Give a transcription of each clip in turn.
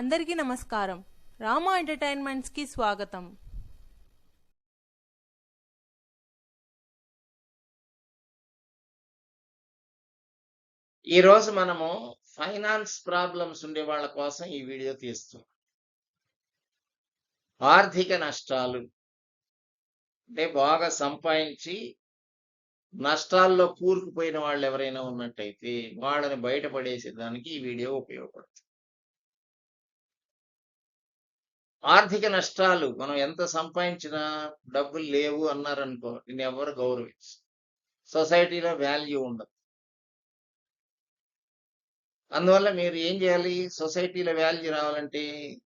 అందరికీ నమస్కారం. రామా ఎంటర్టైన్మెంట్స్కి స్వాగతం. ఈరోజు మనము ఫైనాన్స్ ప్రాబ్లమ్స్ ఉండే వాళ్ళ కోసం ఈ వీడియో తీస్తున్నాం. ఆర్థిక నష్టాలు అంటే బాగా సంపాదించి నష్టాల్లో కూరుకుపోయిన వాళ్ళు ఎవరైనా ఉన్నట్టయితే వాళ్ళని బయటపడేసే దానికి ఈ వీడియో ఉపయోగపడుతుంది. ఆర్థిక నష్టాలు మనం ఎంత సంపాదించినా డబ్బులు లేవు అన్నారనుకో నేను ఎవరు గౌరవించు సొసైటీలో వాల్యూ ఉండదు. అందువల్ల మీరు ఏం చేయాలి? సొసైటీలో వాల్యూ రావాలంటే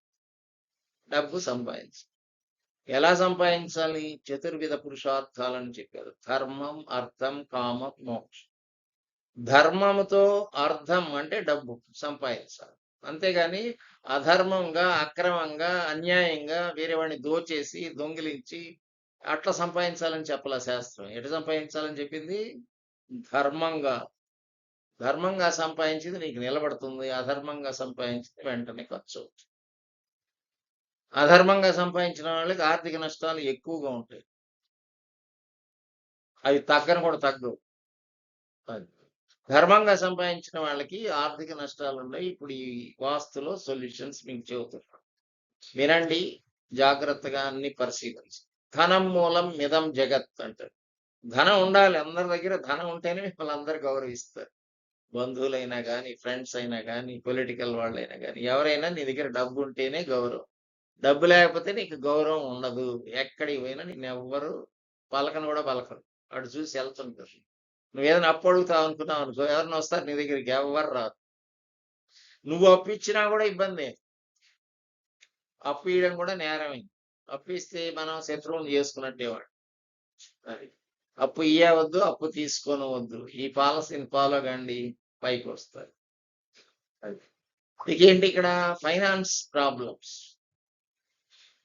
డబ్బు సంపాదించాలి ఎలా సంపాదించాలి? చతుర్విధ పురుషార్థాలని చెప్పారు. ధర్మం అర్థం కామం మోక్షం. ధర్మముతో అర్థం అంటే డబ్బు సంపాదించాలి. అంతేగాని అధర్మంగా అక్రమంగా అన్యాయంగా వేరే వాడిని దోచేసి దొంగిలించి అట్లా సంపాదించాలని చెప్పాల శాస్త్రం. ఎటు సంపాదించాలని చెప్పింది? ధర్మంగా. ధర్మంగా సంపాదించింది నీకు నిలబడుతుంది. అధర్మంగా సంపాదించింది వెంటనే ఖర్చు అవుతుంది. అధర్మంగా సంపాదించిన వాళ్ళకి ఆర్థిక నష్టాలు ఎక్కువగా ఉంటాయి. అవి తగ్గని కూడా తగ్గవు. అది. ధర్మంగా సంపాదించిన వాళ్ళకి ఆర్థిక నష్టాలు ఉన్నాయి. ఇప్పుడు ఈ వాస్తులో సొల్యూషన్స్ మీకు చెబుతున్నాను వినండి జాగ్రత్తగా అన్ని పరిశీలించి. ధనం మూలం మిదం జగత్ అంటారు ధనం ఉండాలి. అందరి దగ్గర ధనం ఉంటేనే మిమ్మల్ని అందరు గౌరవిస్తారు. బంధువులైనా కానీ ఫ్రెండ్స్ అయినా కానీ పొలిటికల్ వాళ్ళైనా కానీ ఎవరైనా నీ దగ్గర డబ్బు ఉంటేనే గౌరవం. డబ్బు లేకపోతే నీకు గౌరవం ఉండదు. ఎక్కడికి పోయినా నేను ఎవ్వరు పలకను కూడా పలకరు. అటు చూసి వెళ్తుంటారు. నువ్వు ఏదైనా అప్పు అడుగుతావు అనుకున్నావు అనుకో ఎవరిని వస్తారు నీ దగ్గరికి ఎవరు రాదు నువ్వు అప్పు ఇచ్చినా కూడా ఇబ్బంది. అప్పు ఇవ్వడం కూడా నేరమైంది అప్పు ఇస్తే మనం శత్రువులు చేసుకున్నట్టేవాడు అప్పు ఇయ్యవద్దు అప్పు తీసుకోనవద్దు. ఈ పాలసీని ఫాలో కండి పైకి వస్తారు. అది. ఇకేంటి ఇక్కడ? Finance problems.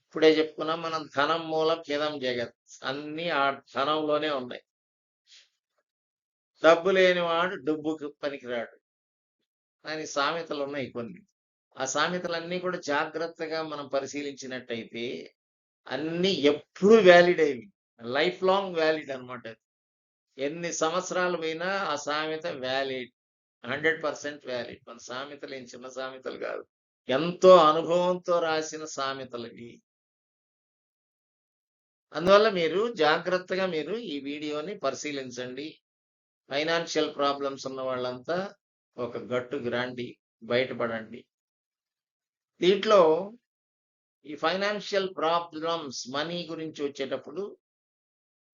ఇప్పుడే చెప్పుకున్నాం మనం ధనం మూలం కిదం జగత్. అన్ని ఆ ధనంలోనే ఉన్నాయి. డబ్బు లేనివాడు డబ్బుకు పనికిరాడు. అని సామెతలు ఉన్నాయి కొన్ని. ఆ సామెతలన్నీ కూడా జాగ్రత్తగా మనం పరిశీలించినట్టయితే అన్ని ఎప్పుడు వ్యాలిడ్ అయ్యి లైఫ్ లాంగ్ వ్యాలిడ్ అనమాట ఎన్ని సంవత్సరాలు పోయినా ఆ సామెత వ్యాలిడ్ హండ్రెడ్ పర్సెంట్ వ్యాలిడ్ మన సామెతలు ఏం చిన్న సామెతలు కాదు. ఎంతో అనుభవంతో రాసిన సామెతలు ఇవి. అందువల్ల మీరు జాగ్రత్తగా మీరు ఈ వీడియోని పరిశీలించండి. ఫైనాన్షియల్ ప్రాబ్లమ్స్ ఉన్న వాళ్ళంతా ఒక గట్టుకు రాండి బయటపడండి. దీంట్లో ఈ ఫైనాన్షియల్ ప్రాబ్లమ్స్ మనీ గురించి వచ్చేటప్పుడు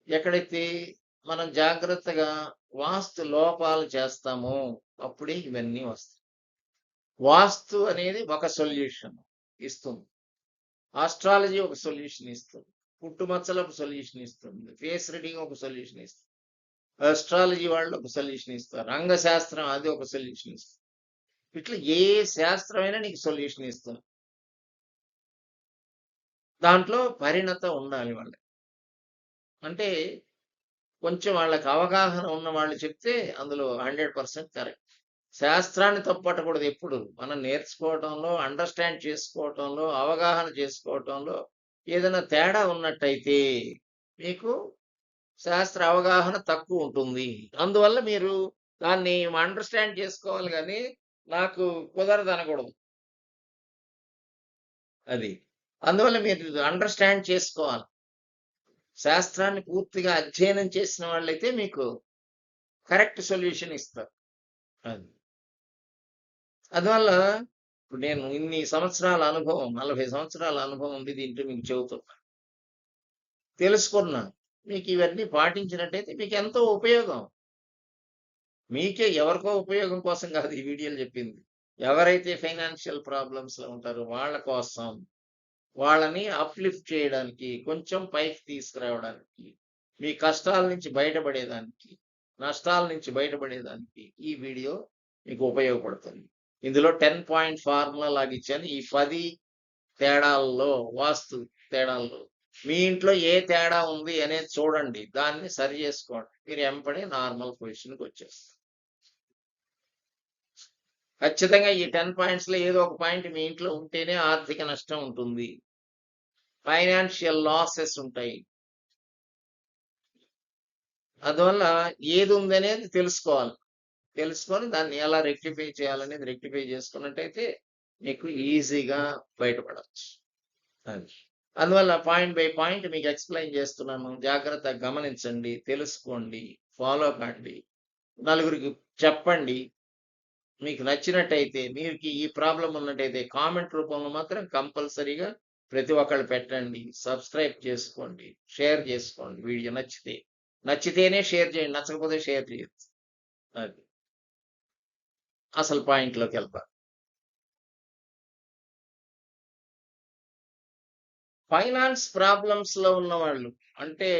ఎక్కడైతే మనం జాగ్రత్తగా వాస్తు లోపాలు చేస్తామో అప్పుడే ఇవన్నీ వస్తాయి. వాస్తు అనేది ఒక సొల్యూషన్ ఇస్తుంది. ఆస్ట్రాలజీ ఒక సొల్యూషన్ ఇస్తుంది. పుట్టుమచ్చలకు సొల్యూషన్ ఇస్తుంది. ఫేస్ రీడింగ్ ఒక సొల్యూషన్ ఇస్తుంది. ఆస్ట్రాలజీ వాళ్ళు ఒక సొల్యూషన్ ఇస్తారు. రంగశాస్త్రం అది ఒక సొల్యూషన్ ఇస్తారు ఇట్లా ఏ శాస్త్రమైనా నీకు సొల్యూషన్ ఇస్తారు. దాంట్లో పరిణత ఉండాలి వాళ్ళకి. అంటే కొంచెం వాళ్ళకి అవగాహన ఉన్న వాళ్ళు చెప్తే అందులో హండ్రెడ్ పర్సెంట్ కరెక్ట్ శాస్త్రాన్ని తప్పట్టకూడదు ఎప్పుడు. మనం నేర్చుకోవటంలో అండర్స్టాండ్ చేసుకోవటంలో అవగాహన చేసుకోవటంలో ఏదైనా తేడా ఉన్నట్టయితే మీకు శాస్త్ర అవగాహన తక్కువ ఉంటుంది. అందువల్ల మీరు దాన్ని అండర్స్టాండ్ చేసుకోవాలి కానీ నాకు కుదరదు అనకూడదు. అది. అందువల్ల మీరు అండర్స్టాండ్ చేసుకోవాలి. శాస్త్రాన్ని పూర్తిగా అధ్యయనం చేసిన వాళ్ళైతే మీకు కరెక్ట్ సొల్యూషన్ ఇస్తారు. అది. అందువల్ల ఇప్పుడు నేను ఇన్ని సంవత్సరాల అనుభవం నలభై సంవత్సరాల అనుభవం ఉంది దీంట్లో మీకు చెబుతున్నా. తెలుసుకున్నాను. మీకు ఇవన్నీ పాటించినట్టయితే మీకు ఎంతో ఉపయోగం. మీకే ఎవరికో ఉపయోగం కోసం కాదు ఈ వీడియోలు చెప్పింది. ఎవరైతే ఫైనాన్షియల్ ప్రాబ్లమ్స్లో ఉంటారో వాళ్ళ కోసం వాళ్ళని అప్లిఫ్ట్ చేయడానికి కొంచెం పైకి తీసుకురావడానికి మీ కష్టాల నుంచి బయటపడేదానికి నష్టాల నుంచి బయటపడేదానికి ఈ వీడియో మీకు ఉపయోగపడుతుంది. ఇందులో టెన్ పాయింట్ ఫార్ములా లాగా ఇచ్చాను. ఈ పది తేడాల్లో వాస్తు తేడాల్లో మీ ఇంట్లో ఏ తేడా ఉంది అనేది చూడండి. దాన్ని సరి చేసుకోండి. మీరు ఎంపడే నార్మల్ పొజిషన్కి వచ్చేస్తారు. ఖచ్చితంగా ఈ టెన్ పాయింట్స్లో ఏదో ఒక పాయింట్ మీ ఇంట్లో ఉంటేనే ఆర్థిక నష్టం ఉంటుంది. ఫైనాన్షియల్ లాసెస్ ఉంటాయి. అందువల్ల ఏది ఉందనేది తెలుసుకోవాలి. తెలుసుకొని దాన్ని ఎలా రెక్టిఫై చేయాలనేది రెక్టిఫై చేసుకున్నట్టయితే మీకు ఈజీగా బయటపడవచ్చు అది అందువల్ల పాయింట్ బై పాయింట్ మీకు ఎక్స్ప్లెయిన్ చేస్తున్నాను. జాగ్రత్తగా గమనించండి తెలుసుకోండి ఫాలో కండి. నలుగురికి చెప్పండి. మీకు నచ్చినట్టయితే మీకు ఈ ప్రాబ్లం ఉన్నట్టయితే కామెంట్ రూపంలో మాత్రం కంపల్సరీగా ప్రతి ఒక్కళ్ళు పెట్టండి. సబ్స్క్రైబ్ చేసుకోండి షేర్ చేసుకోండి. వీడియో నచ్చితే నచ్చితేనే షేర్ చేయండి నచ్చకపోతే షేర్ చేయొచ్చు అది. అసలు పాయింట్లోకి వెళ్తా. ఫైనాన్స్ ప్రాబ్లమ్స్లో ఉన్న వాళ్ళు అంటే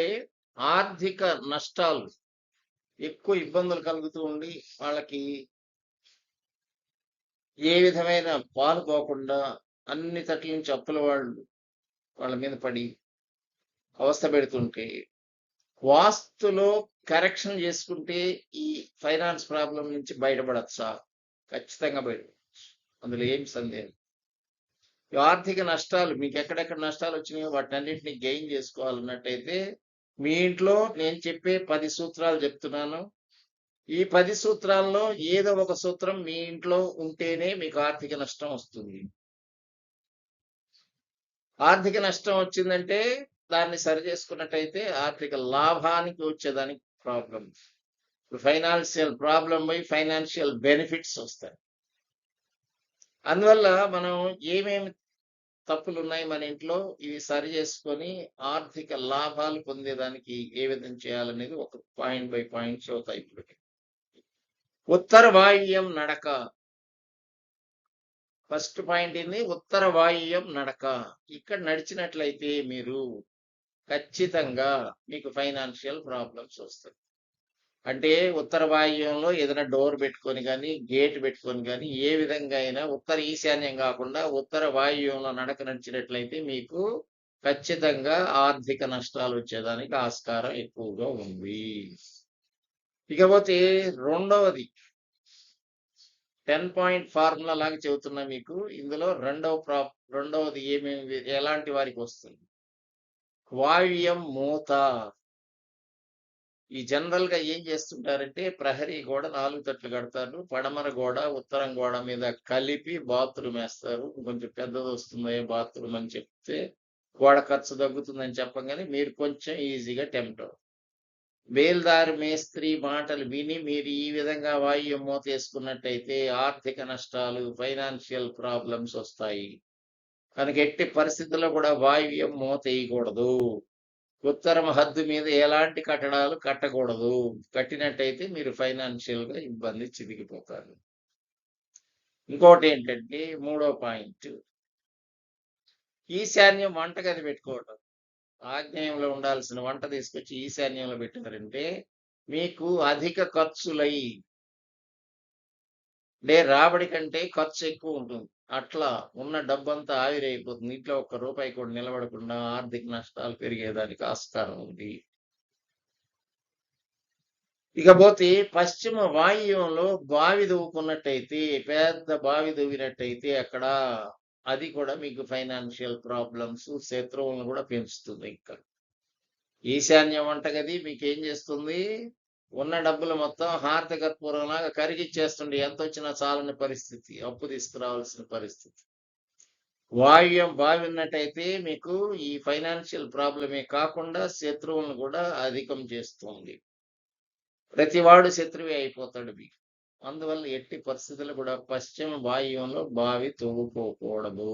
ఆర్థిక నష్టాలు ఎక్కువ ఇబ్బందులు కలుగుతూ ఉండి వాళ్ళకి ఏ విధమైన పాలు పోకుండా అన్ని తట్ల నుంచి అప్పుల వాళ్ళు వాళ్ళ మీద పడి అవస్థ పెడుతుంటే వాస్తులో కరెక్షన్ చేసుకుంటే ఈ ఫైనాన్స్ ప్రాబ్లం నుంచి బయటపడచ్చా? ఖచ్చితంగా బయట అందులో ఏం సందేహం? ఆర్థిక నష్టాలు మీకు ఎక్కడెక్కడ నష్టాలు వచ్చినాయో వాటి అన్నింటినీ గెయిన్ చేసుకోవాలన్నట్టయితే మీ ఇంట్లో నేను చెప్పే పది సూత్రాలు చెప్తున్నాను. ఈ పది సూత్రాల్లో ఏదో ఒక సూత్రం మీ ఇంట్లో ఉంటేనే మీకు ఆర్థిక నష్టం వస్తుంది. ఆర్థిక నష్టం వచ్చిందంటే దాన్ని సరి చేసుకున్నట్టయితే ఆర్థిక లాభానికి వచ్చేదానికి ప్రాబ్లం ఫైనాన్షియల్ ప్రాబ్లం పోయి ఫైనాన్షియల్ బెనిఫిట్స్ వస్తాయి. అందువల్ల మనం ఏమేమి తప్పులు ఉన్నాయి మన ఇంట్లో ఇవి సరి చేసుకొని ఆర్థిక లాభాలు పొందేదానికి ఏ విధంగా చేయాలనేది ఒక పాయింట్ బై పాయింట్ చదువుతాయి ఇప్పుడు. ఉత్తర వాయుయం నడక. ఫస్ట్ పాయింట్ ఏంది? ఉత్తర వాయుయం నడక. ఇక్కడ నడిచినట్లయితే మీరు ఖచ్చితంగా మీకు ఫైనాన్షియల్ ప్రాబ్లమ్స్ వస్తాయి. అంటే ఉత్తర వాయువ్యంలో ఏదైనా డోర్ పెట్టుకొని కానీ గేట్ పెట్టుకొని కానీ ఏ విధంగా అయినా ఉత్తర ఈశాన్యం కాకుండా ఉత్తర వాయువ్యంలో నడక నడిచినట్లయితే మీకు ఖచ్చితంగా ఆర్థిక నష్టాలు వచ్చేదానికి ఆస్కారం ఎక్కువగా ఉంది. ఇకపోతే రెండవది టెన్ పాయింట్ ఫార్ములా లాగా చెబుతున్నా మీకు. ఇందులో రెండవ ప్రా రెండవది ఏమేమి ఎలాంటి వారికి వస్తుంది? వాయువ్యం మూత ఈ జనరల్గా ఏం చేస్తుంటారంటే ప్రహరీ గోడ నాలుగు తట్లు కడతారు. పడమర గోడ ఉత్తరం గోడ మీద కలిపి బాత్రూమ్ వేస్తారు. కొంచెం పెద్దది వస్తుంది బాత్రూమ్ అని చెప్తే గోడ ఖర్చు తగ్గుతుందని చెప్పగానే మీరు కొంచెం ఈజీగా టెంప్ట్ బేల్దారి మేస్త్రి మాటలు విని మీరు ఈ విధంగా వాయువ్యం మూత వేసుకున్నట్టయితే ఆర్థిక నష్టాలు ఫైనాన్షియల్ ప్రాబ్లమ్స్ వస్తాయి. కనుక ఎట్టి పరిస్థితుల్లో కూడా వాయువ్యం మూత వేయకూడదు. ఉత్తరం హద్దు మీద ఎలాంటి కట్టడాలు కట్టకూడదు. కట్టినట్టయితే మీరు ఫైనాన్షియల్గా ఇబ్బంది చిదిగిపోతారు. ఇంకోటి ఏంటంటే మూడో పాయింట్. ఈశాన్యం వంటగది పెట్టుకోవటం. ఆగ్నేయంలో ఉండాల్సిన వంట తీసుకొచ్చి ఈశాన్యంలో పెట్టారంటే మీకు అధిక ఖర్చులై అంటే రాబడి కంటే ఖర్చు ఎక్కువ ఉంటుంది. అట్లా ఉన్న డబ్బంతా ఆవిరైపోతుంది. ఇంట్లో ఒక్క రూపాయి కూడా నిలబడకుండా ఆర్థిక నష్టాలు పెరిగేదానికి ఆస్కారం ఉంది. ఇకపోతే పశ్చిమ వాయువ్యంలో బావి దువ్వుకున్నట్టయితే పెద్ద బావి దువ్వినట్టయితే అక్కడ అది కూడా మీకు ఫైనాన్షియల్ ప్రాబ్లమ్స్ శత్రువులను కూడా పెంచుతుంది ఇంకా ఈశాన్య వంటగది మీకు ఏం చేస్తుంది? ఉన్న డబ్బులు మొత్తం హార్తకర్పూరంలాగా కరిగిచ్చేస్తుండే. ఎంత వచ్చినా చాలని పరిస్థితి అప్పు తీసుకురావాల్సిన పరిస్థితి. వాయువ్యం బావి ఉన్నట్టయితే మీకు ఈ ఫైనాన్షియల్ ప్రాబ్లమే కాకుండా శత్రువులను కూడా అధికం చేస్తుంది. ప్రతివాడు శత్రువే అయిపోతాడు మీకు. అందువల్ల ఎట్టి పరిస్థితులు కూడా పశ్చిమ వాయువ్యంలో బావి తవ్వుకోకూడదు.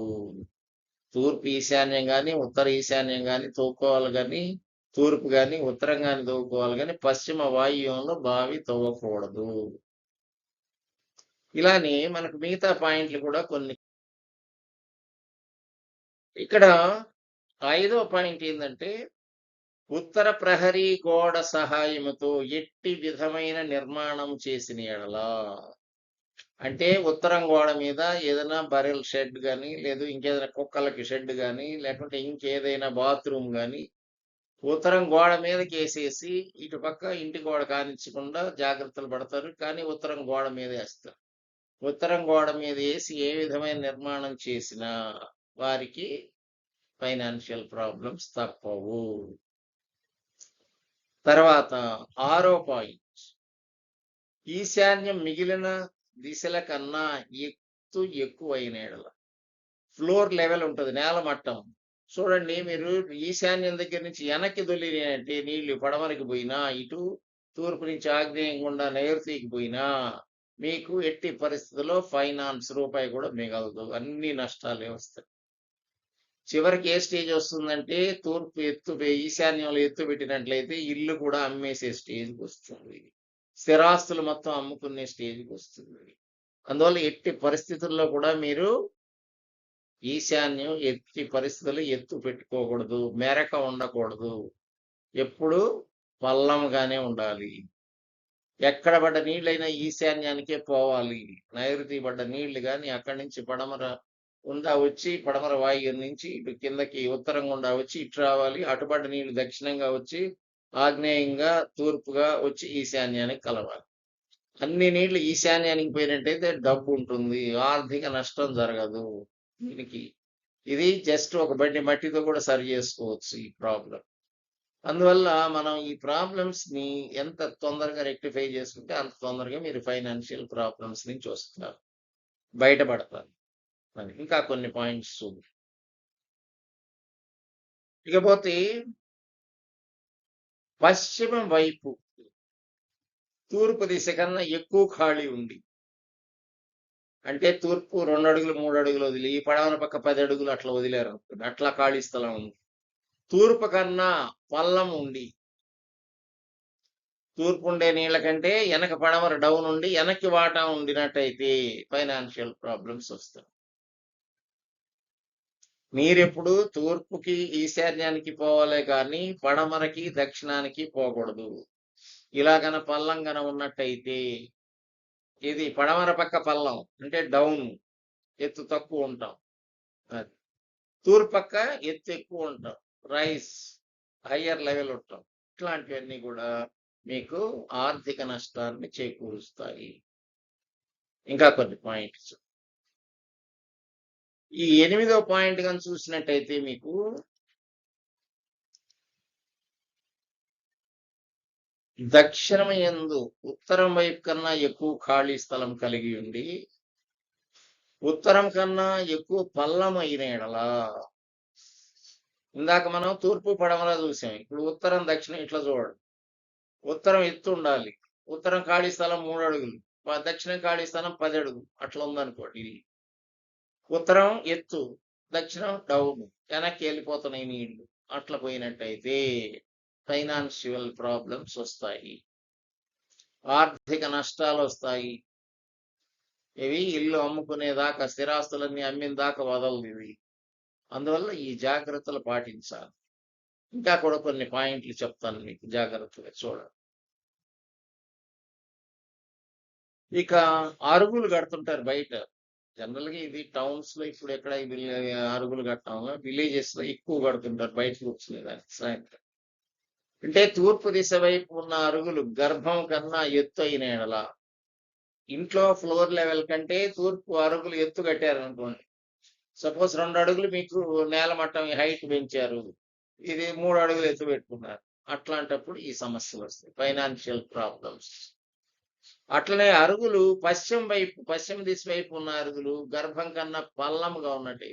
తూర్పు ఈశాన్యం కానీ ఉత్తర ఈశాన్యం కానీ తవ్వుకోవాలి కానీ తూర్పు కానీ ఉత్తరం కానీ తవ్వుకోవాలి కానీ పశ్చిమ వాయువ్యంలో బావి తవ్వకూడదు. ఇలానే మనకు మిగతా పాయింట్లు కూడా కొన్ని. ఇక్కడ ఐదో పాయింట్ ఏంటంటే ఉత్తర ప్రహరీ గోడ సహాయముతో ఎట్టి విధమైన నిర్మాణం చేసిన ఎడలా. అంటే ఉత్తరం గోడ మీద ఏదైనా బరెల్ షెడ్ కానీ లేదు ఇంకేదైనా కుక్కలకి షెడ్ కానీ లేకుంటే ఇంకేదైనా బాత్రూమ్ కానీ ఉత్తరం గోడ మీదకి వేసేసి ఇటు పక్క ఇంటి గోడ కానించకుండా జాగ్రత్తలు పడతారు. కానీ ఉత్తరం గోడ మీద వేస్తారు. ఉత్తరం గోడ మీద వేసి ఏ విధమైన నిర్మాణం చేసినా వారికి ఫైనాన్షియల్ ప్రాబ్లమ్స్ తప్పవు. తర్వాత ఆరో పాయింట్. ఈశాన్యం మిగిలిన దిశల కన్నా ఎత్తు ఎక్కువైన ఎడల ఫ్లోర్ లెవెల్ ఉంటుంది. నేల మట్టం చూడండి మీరు ఈశాన్యం దగ్గర నుంచి వెనక్కి దొల్లినంటే నీళ్ళు పడమరకి పోయినా ఇటు తూర్పు నుంచి ఆగ్నేయం గుండా నైరుతికి పోయినా మీకు ఎట్టి పరిస్థితుల్లో ఫైనాన్స్ రూపాయి కూడా మిగలదు. అన్ని నష్టాలే వస్తాయి. చివరికి ఏ స్టేజ్ వస్తుందంటే తూర్పు ఎత్తు ఈశాన్యంలో ఎత్తు పెట్టినట్లయితే ఇల్లు కూడా అమ్మేసే స్టేజ్కి వస్తుంది. స్థిరాస్తులు మొత్తం అమ్ముకునే స్టేజ్కి వస్తుంది. అందువల్ల ఎట్టి పరిస్థితుల్లో కూడా మీరు ఈశాన్యం ఎట్టి పరిస్థితులు ఎత్తు పెట్టుకోకూడదు మెరక ఉండకూడదు. ఎప్పుడు పల్లంగానే ఉండాలి. ఎక్కడ పడ్డ నీళ్ళైనా ఈశాన్యానికే పోవాలి. నైరుతి పడ్డ నీళ్ళు కానీ అక్కడి నుంచి పడమర గుండా వచ్చి పడమర వాయువు నుంచి ఇటు కిందకి ఉత్తరం గుండా వచ్చి ఇటు రావాలి. అటుపడ్డ నీళ్ళు దక్షిణంగా వచ్చి ఆగ్నేయంగా తూర్పుగా వచ్చి ఈశాన్యానికి కలవాలి. అన్ని నీళ్ళు ఈశాన్యానికి పోయినట్టయితే డబ్బు ఉంటుంది. ఆర్థిక నష్టం జరగదు. దీనికి ఇది జస్ట్ ఒక బండి మట్టితో కూడా సరి చేసుకోవచ్చు ఈ ప్రాబ్లం అందువల్ల మనం ఈ ప్రాబ్లమ్స్ని ఎంత తొందరగా రెక్టిఫై చేసుకుంటే అంత తొందరగా మీరు ఫైనాన్షియల్ ప్రాబ్లమ్స్ నుంచి వస్తారు బయటపడతారు. మరి ఇంకా కొన్ని పాయింట్స్ ఇకపోతే పశ్చిమ వైపు తూర్పు దిశ కన్నా ఎక్కువ ఖాళీ ఉంది. అంటే తూర్పు రెండు అడుగులు మూడు అడుగులు వదిలి ఈ పడవన పక్క పది అడుగులు అట్లా వదిలేరు. అనుకోండి అట్లా ఖాళీ స్థలం ఉంది. తూర్పు కన్నా పల్లం ఉండి తూర్పు ఉండే నీళ్ళ కంటే వెనక పడమర డౌన్ ఉండి వెనక్కి వాటా ఉండినట్టయితే ఫైనాన్షియల్ ప్రాబ్లమ్స్ వస్తాయి. మీరెప్పుడు తూర్పుకి ఈశాన్యానికి పోవాలే కానీ పడమరకి దక్షిణానికి పోకూడదు. ఇలాగన పల్లం ఉన్నట్టయితే ఇది పడమర పక్క పల్లం అంటే డౌన్ ఎత్తు తక్కువ ఉంటాం. అది. తూర్పు పక్క ఎత్తు ఎక్కువ ఉంటాం. రైస్ హయ్యర్ లెవెల్ ఉంటాం. ఇట్లాంటివన్నీ కూడా మీకు ఆర్థిక నష్టాన్ని చేకూరుస్తాయి. ఇంకా కొన్ని పాయింట్స్. ఈ ఎనిమిదో పాయింట్ కానీ చూసినట్టయితే మీకు దక్షిణం ఎందు ఉత్తరం వైపు కన్నా ఎక్కువ ఖాళీ స్థలం కలిగి ఉండి ఉత్తరం కన్నా ఎక్కువ పల్లం అయిన ఎడల. ఇందాక మనం తూర్పు పడమలా చూసాం. ఇప్పుడు ఉత్తరం దక్షిణం ఇట్లా చూడండి. ఉత్తరం ఎత్తు ఉండాలి. ఉత్తరం ఖాళీ స్థలం మూడు అడుగులు. దక్షిణం ఖాళీ స్థలం పది అడుగులు. అట్లా ఉందనుకోండి. ఇది ఉత్తరం ఎత్తు దక్షిణం డౌన్. వెనక్కి వెళ్ళిపోతున్నాయి నీళ్ళు. అట్లా పోయినట్టయితే ఫైనాన్షియల్ ప్రాబ్లమ్స్ వస్తాయి. ఆర్థిక నష్టాలు వస్తాయి. ఇవి ఇల్లు అమ్ముకునేదాకా స్థిరాస్తులన్నీ అమ్మిన దాకా వదలదు అందువల్ల ఈ జాగ్రత్తలు పాటించాలి. ఇంకా కూడా కొన్ని పాయింట్లు చెప్తాను మీకు జాగ్రత్తగా చూడండి. ఇక అరుగులు కడుతుంటారు బయట. జనరల్గా ఇది టౌన్స్లో ఇప్పుడు ఎక్కడ అరుగులు కట్టాము విలేజెస్లో ఎక్కువ కడుతుంటారు బయట కూర్చునే దానికి సాయంత్రం. అంటే తూర్పు దిశ వైపు ఉన్న అరుగులు గర్భం కన్నా ఎత్తు అయిన ఎడల. ఇంట్లో ఫ్లోర్ లెవెల్ కంటే తూర్పు అరుగులు ఎత్తు కట్టారు అనుకోండి సపోజ్ రెండు అడుగులు మీకు నేల మట్టం హైట్ పెంచారు. ఇది మూడు అడుగులు ఎత్తు పెట్టుకున్నారు. అట్లాంటప్పుడు ఈ సమస్యలు వస్తాయి ఫైనాన్షియల్ ప్రాబ్లమ్స్. అట్లనే అరుగులు పశ్చిమ వైపు పశ్చిమ దిశ వైపు ఉన్న అరుగులు గర్భం కన్నా పల్లముగా ఉన్నట్టు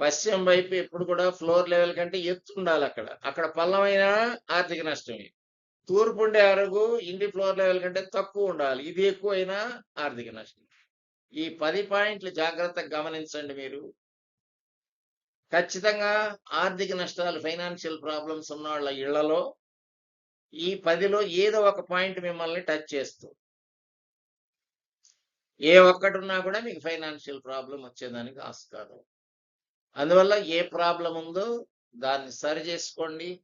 పశ్చిమ వైపు ఎప్పుడు కూడా ఫ్లోర్ లెవెల్ కంటే ఎత్తు ఉండాలి అక్కడ. అక్కడ పల్లమైనా ఆర్థిక నష్టమే. తూర్పు ఉండే అరుగు ఇంటి ఫ్లోర్ లెవెల్ కంటే తక్కువ ఉండాలి. ఇది ఎక్కువైనా ఆర్థిక నష్టం ఈ పది పాయింట్లు జాగ్రత్తగా గమనించండి మీరు. ఖచ్చితంగా ఆర్థిక నష్టాలు ఫైనాన్షియల్ ప్రాబ్లమ్స్ ఉన్న వాళ్ళ ఇళ్ళలో ఈ పదిలో ఏదో ఒక పాయింట్ మిమ్మల్ని టచ్ చేస్తూ ఏ ఒక్కటి ఉన్నా కూడా మీకు ఫైనాన్షియల్ ప్రాబ్లం వచ్చేదానికి ఆస్కారం. అందువల్ల ఏ ప్రాబ్లం ఉందో దాన్ని సరి చేసుకోండి.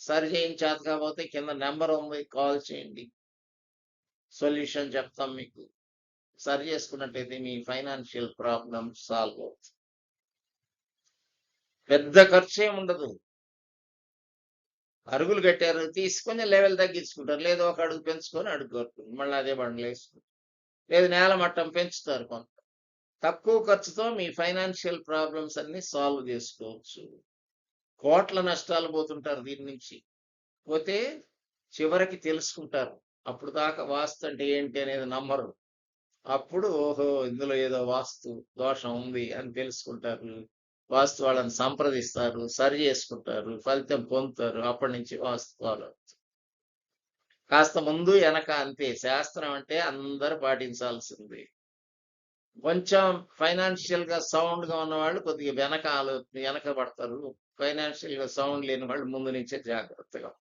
సరి చేయించాత కాకపోతే కింద నెంబర్ ఉంది కాల్ చేయండి. సొల్యూషన్ చెప్తాం మీకు. సరి చేసుకున్నట్టయితే మీ ఫైనాన్షియల్ ప్రాబ్లం సాల్వ్ అవుతుంది. పెద్ద ఖర్చు ఉండదు. అరుగులు కట్టారు తీసుకొని లెవెల్ తగ్గించుకుంటారు. లేదా ఒక అడుగు పెంచుకొని అడుగు కట్టుకుంటారు. మళ్ళీ అదే బండ్లు వేసుకుంటారు లేదు నేల మట్టం పెంచుతారు కొంత. తక్కువ ఖర్చుతో మీ ఫైనాన్షియల్ ప్రాబ్లమ్స్ అన్ని సాల్వ్ చేసుకోవచ్చు. కోట్ల నష్టాలు పోతుంటారు దీని నుంచి. పోతే చివరికి తెలుసుకుంటారు. అప్పుడు దాకా వాస్తు అంటే ఏంటి అనేది నమ్మరు. అప్పుడు ఓహో ఇందులో ఏదో వాస్తు దోషం ఉంది అని తెలుసుకుంటారు. వాస్తు వాళ్ళని సంప్రదిస్తారు సరి చేసుకుంటారు ఫలితం పొందుతారు. అప్పటి నుంచి వాస్తు వాళ్ళు కాస్త ముందు వెనక అంతే. శాస్త్రం అంటే అందరు పాటించాల్సింది. కొంచెం ఫైనాన్షియల్గా సౌండ్గా ఉన్నవాళ్ళు కొద్దిగా వెనక ఆలో వెనకబడతారు. ఫైనాన్షియల్గా సౌండ్ లేని వాళ్ళు ముందు నుంచే జాగ్రత్తగా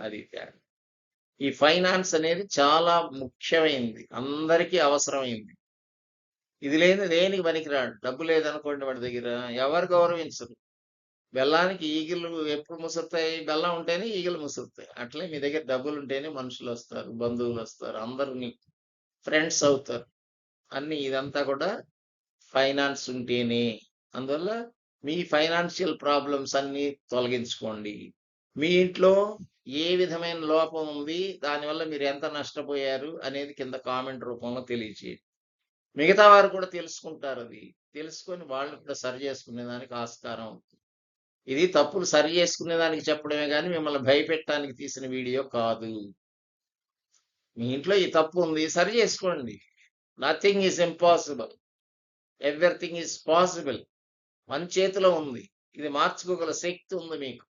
అది తేడా. ఈ ఫైనాన్స్ అనేది చాలా ముఖ్యమైనది అందరికీ అవసరమైంది. ఇది లేని దేనికి పనికిరాడు? డబ్బు లేదనుకోండి వాడి దగ్గర. ఎవరు గౌరవించరు? బెల్లానికి ఈగిలు ఎప్పుడు ముసురుతాయి? బెల్లం ఉంటేనే ఈగలు ముసురుతాయి. అట్లే మీ దగ్గర డబ్బులు ఉంటేనే మనుషులు వస్తారు బంధువులు వస్తారు అందరూ నీ ఫ్రెండ్స్ అవుతారు. అన్ని ఇదంతా కూడా ఫైనాన్స్ ఉంటేనే. అందువల్ల మీ ఫైనాన్షియల్ ప్రాబ్లమ్స్ అన్ని తొలగించుకోండి. మీ ఇంట్లో ఏ విధమైన లోపం ఉంది దానివల్ల మీరు ఎంత నష్టపోయారు అనేది కింద కామెంట్ రూపంలో తెలియచేయండి. మిగతా వారు కూడా తెలుసుకుంటారు అది. తెలుసుకొని వాళ్ళు కూడా సరి చేసుకునే దానికి ఆస్కారం అవుతుంది ఇది తప్పులు సరి చేసుకునే దానికి చెప్పడమే కానీ మిమ్మల్ని భయపెట్టడానికి తీసిన వీడియో కాదు. మీ ఇంట్లో ఈ తప్పు ఉంది సరి చేసుకోండి. Nothing is impossible everything is possible మన చేతిలో ఉంది. ఇది మార్చుకోగల శక్తి ఉంది మీకు.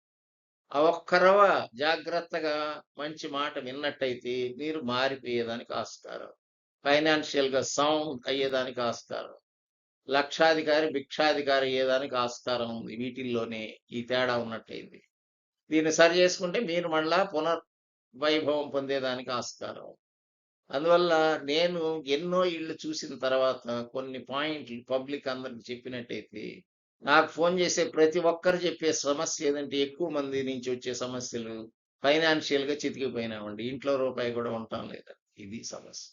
ఆ ఒక్కరవ జాగ్రత్తగా మంచి మాట విన్నట్టయితే మీరు మారిపోయేదానికి ఆస్కారం. ఫైనాన్షియల్గా సౌండ్ అయ్యేదానికి ఆస్కారం. లక్షాధికారి భిక్షాధికారి అయ్యేదానికి ఆస్కారం ఉంది. వీటిల్లోనే ఈ తేడా ఉన్నట్టయింది. దీన్ని సరి చేసుకుంటే మీరు మళ్ళా పునర్ వైభవం పొందేదానికి ఆస్కారం. అందువల్ల నేను ఎన్నో ఇళ్ళు చూసిన తర్వాత కొన్ని పాయింట్లు పబ్లిక్ అందరికి చెప్పినట్టయితే నాకు ఫోన్ చేసే ప్రతి ఒక్కరు చెప్పే సమస్య ఏదంటే ఎక్కువ మంది నుంచి వచ్చే సమస్యలు ఫైనాన్షియల్గా చితికిపోయినామండి. ఇంట్లో రూపాయి కూడా ఉంటాం లేదా. ఇది సమస్య.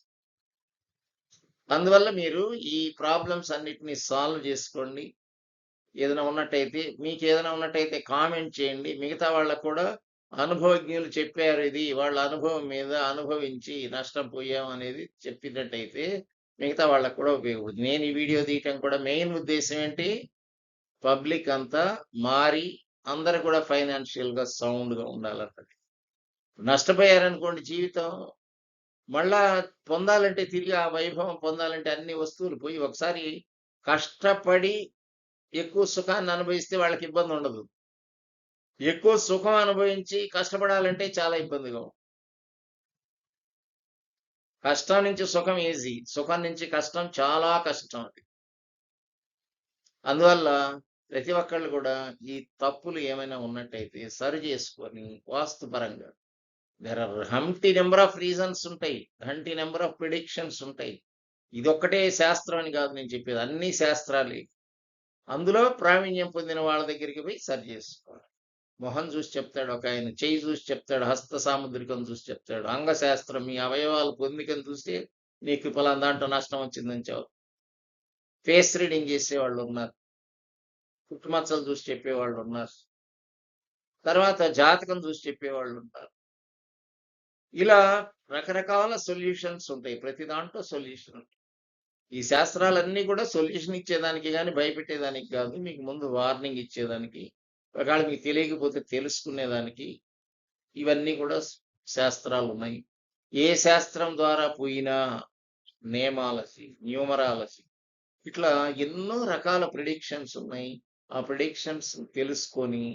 అందువల్ల మీరు ఈ ప్రాబ్లమ్స్ అన్నిటిని సాల్వ్ చేసుకోండి. ఏదైనా ఉన్నట్టయితే మీకు ఏదైనా ఉన్నట్టయితే కామెంట్ చేయండి. మిగతా వాళ్ళకు కూడా అనుభవజ్ఞులు చెప్పారు ఇది వాళ్ళ అనుభవం మీద అనుభవించి నష్టం పోయాం అనేది చెప్పినట్టయితే మిగతా వాళ్ళకు కూడా ఉపయోగపడుతుంది. నేను ఈ వీడియో తీయటం కూడా మెయిన్ ఉద్దేశం ఏంటి? పబ్లిక్ అంతా మారి అందరు కూడా ఫైనాన్షియల్గా సౌండ్గా ఉండాలన్నది నష్టపోయారనుకోండి జీవితం మళ్ళా పొందాలంటే తిరిగి ఆ వైభవం పొందాలంటే అన్ని వస్తువులు పోయి ఒకసారి కష్టపడి ఎక్కువ సుఖాన్ని అనుభవిస్తే వాళ్ళకి ఇబ్బంది ఉండదు. ఎక్కువ సుఖం అనుభవించి కష్టపడాలంటే చాలా ఇబ్బందిగా కష్టం నుంచి సుఖం ఈజీ. సుఖం నుంచి కష్టం చాలా కష్టం అది అందువల్ల ప్రతి ఒక్కళ్ళు కూడా ఈ తప్పులు ఏమైనా ఉన్నట్టయితే సరి చేసుకొని వాస్తుపరంగా there are umpteen number of reasons ఉంటాయి. హంటీ నెంబర్ ఆఫ్ ప్రిడిక్షన్స్ ఉంటాయి. ఇది ఒక్కటే శాస్త్రం అని కాదు నేను చెప్పేది. అన్ని శాస్త్రాలే. అందులో ప్రావీణ్యం పొందిన వాళ్ళ దగ్గరికి పోయి సరి చేసుకోవాలి. మొహం చూసి చెప్తాడు ఒక ఆయన చేయి చూసి చెప్తాడు హస్త సాముద్రికం చూసి చెప్తాడు అంగశాస్త్రం మీ అవయవాలు పొందికని చూస్తే నీకు పలానా దాంట్లో నష్టం వచ్చిందని చెప్పు ఫేస్ రీడింగ్ చేసేవాళ్ళు ఉన్నారు. పుట్టుమచ్చలు చూసి చెప్పేవాళ్ళు ఉన్నారు. తర్వాత జాతకం చూసి చెప్పేవాళ్ళు ఉన్నారు ఇలా రకరకాల సొల్యూషన్స్ ఉంటాయి. ప్రతి దాంట్లో సొల్యూషన్ ఉంటాయి ఈ శాస్త్రాలన్నీ కూడా సొల్యూషన్ ఇచ్చేదానికి కానీ భయపెట్టేదానికి కాదు. మీకు ముందు వార్నింగ్ ఇచ్చేదానికి ఒకవేళ మీకు తెలియకపోతే తెలుసుకునేదానికి ఇవన్నీ కూడా శాస్త్రాలు ఉన్నాయి. ఏ శాస్త్రం ద్వారా పోయినా నేమాలసి న్యూమరాలసి ఇట్లా ఎన్నో రకాల ప్రిడిక్షన్స్ ఉన్నాయి. ఆ ప్రిడిక్షన్స్ తెలుసుకొని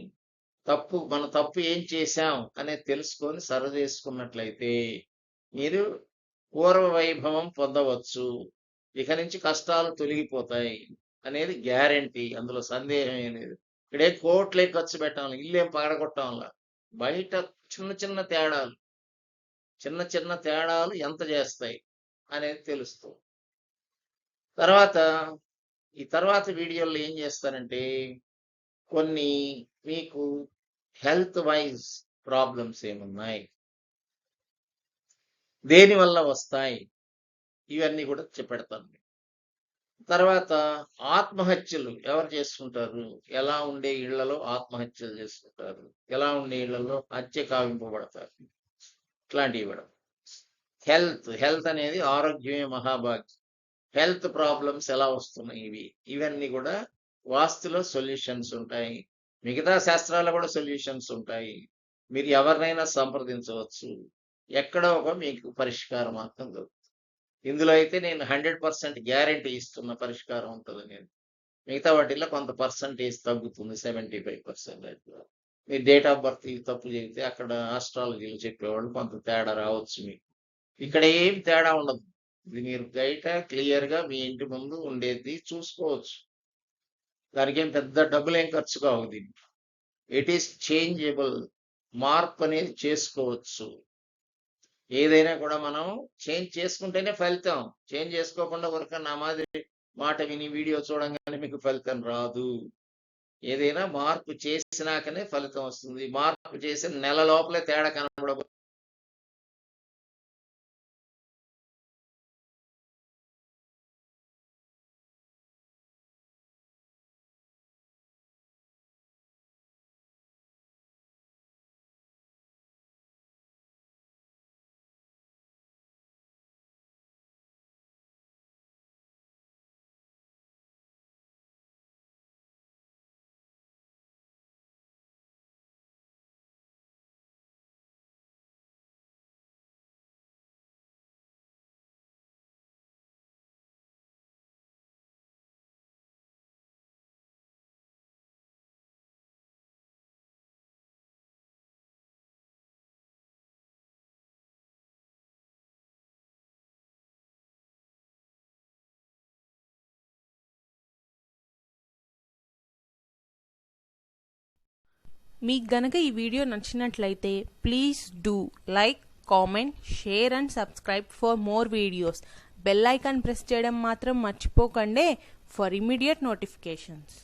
తప్పు మన తప్పు ఏం చేశాం అనేది తెలుసుకొని సరి చేసుకున్నట్లయితే మీరు పూర్వ వైభవం పొందవచ్చు. ఇక నుంచి కష్టాలు తొలగిపోతాయి అనేది గ్యారంటీ అందులో సందేహం లేదు. ఇక్కడే కోట్లే ఖర్చు పెట్టాలి ఇల్లేం పగడగొట్టంలా బయట చిన్న చిన్న తేడాలు చిన్న చిన్న తేడాలు ఎంత చేస్తాయి అనేది తెలుస్తుంది తర్వాత ఈ తర్వాత వీడియోలో ఏం చేస్తారంటే కొన్ని మీకు హెల్త్ వైజ్ ప్రాబ్లమ్స్ ఏమున్నాయి దేని వల్ల వస్తాయి ఇవన్నీ కూడా చెప్పెడతాను తర్వాత ఆత్మహత్యలు ఎవరు చేసుకుంటారు ఎలా ఉండే ఇళ్ళలో ఆత్మహత్యలు చేసుకుంటారు ఎలా ఉండే ఇళ్ళలో హత్య కావింపబడతారు? ఇట్లాంటివి ఇవ్వడం హెల్త్ హెల్త్ అనేది ఆరోగ్యమే మహాభాగ్యం. హెల్త్ ప్రాబ్లమ్స్ ఎలా వస్తున్నాయి ఇవి? ఇవన్నీ కూడా వాస్తులో సొల్యూషన్స్ ఉంటాయి. మిగతా శాస్త్రాల్లో కూడా సొల్యూషన్స్ ఉంటాయి. మీరు ఎవరినైనా సంప్రదించవచ్చు. ఎక్కడో ఒక మీకు పరిష్కారం మాత్రం దొరుకుతుంది. ఇందులో అయితే నేను హండ్రెడ్ పర్సెంట్ గ్యారంటీ ఇస్తున్న పరిష్కారం ఉంటుంది నేను. మిగతా వాటిల్లో కొంత పర్సంటేజ్ తగ్గుతుంది సెవెంటీ ఫైవ్ పర్సెంట్ మీరు డేట్ ఆఫ్ బర్త్ తప్పు చేస్తే అక్కడ ఆస్ట్రాలజీలో చెప్పేవాళ్ళు కొంత తేడా రావచ్చు మీకు. ఇక్కడ ఏం తేడా ఉండదు. ఇది మీరు బయట క్లియర్గా మీ ఇంటి ముందు ఉండేది చూసుకోవచ్చు. దానికి ఏం పెద్ద డబ్బులు ఏం ఖర్చు కావు దీనికి ఇట్ ఈస్ చేంజబుల్ మార్పు అనేది చేసుకోవచ్చు. ఏదైనా కూడా మనం చేంజ్ చేసుకుంటేనే ఫలితం. చేంజ్ చేసుకోకుండా ఊరక నా మాదిరి మాట విని వీడియో చూడంగానే మీకు ఫలితం రాదు. ఏదైనా మార్పు చేసినాకనే ఫలితం వస్తుంది. మార్పు చేసిన నెల లోపలే తేడా కనబడ మీకు గనక ఈ వీడియో నచ్చినట్లయితే please do like comment share and subscribe for more videos. Bell icon press చేయడం మాత్రం మర్చిపోకండి. For immediate notifications.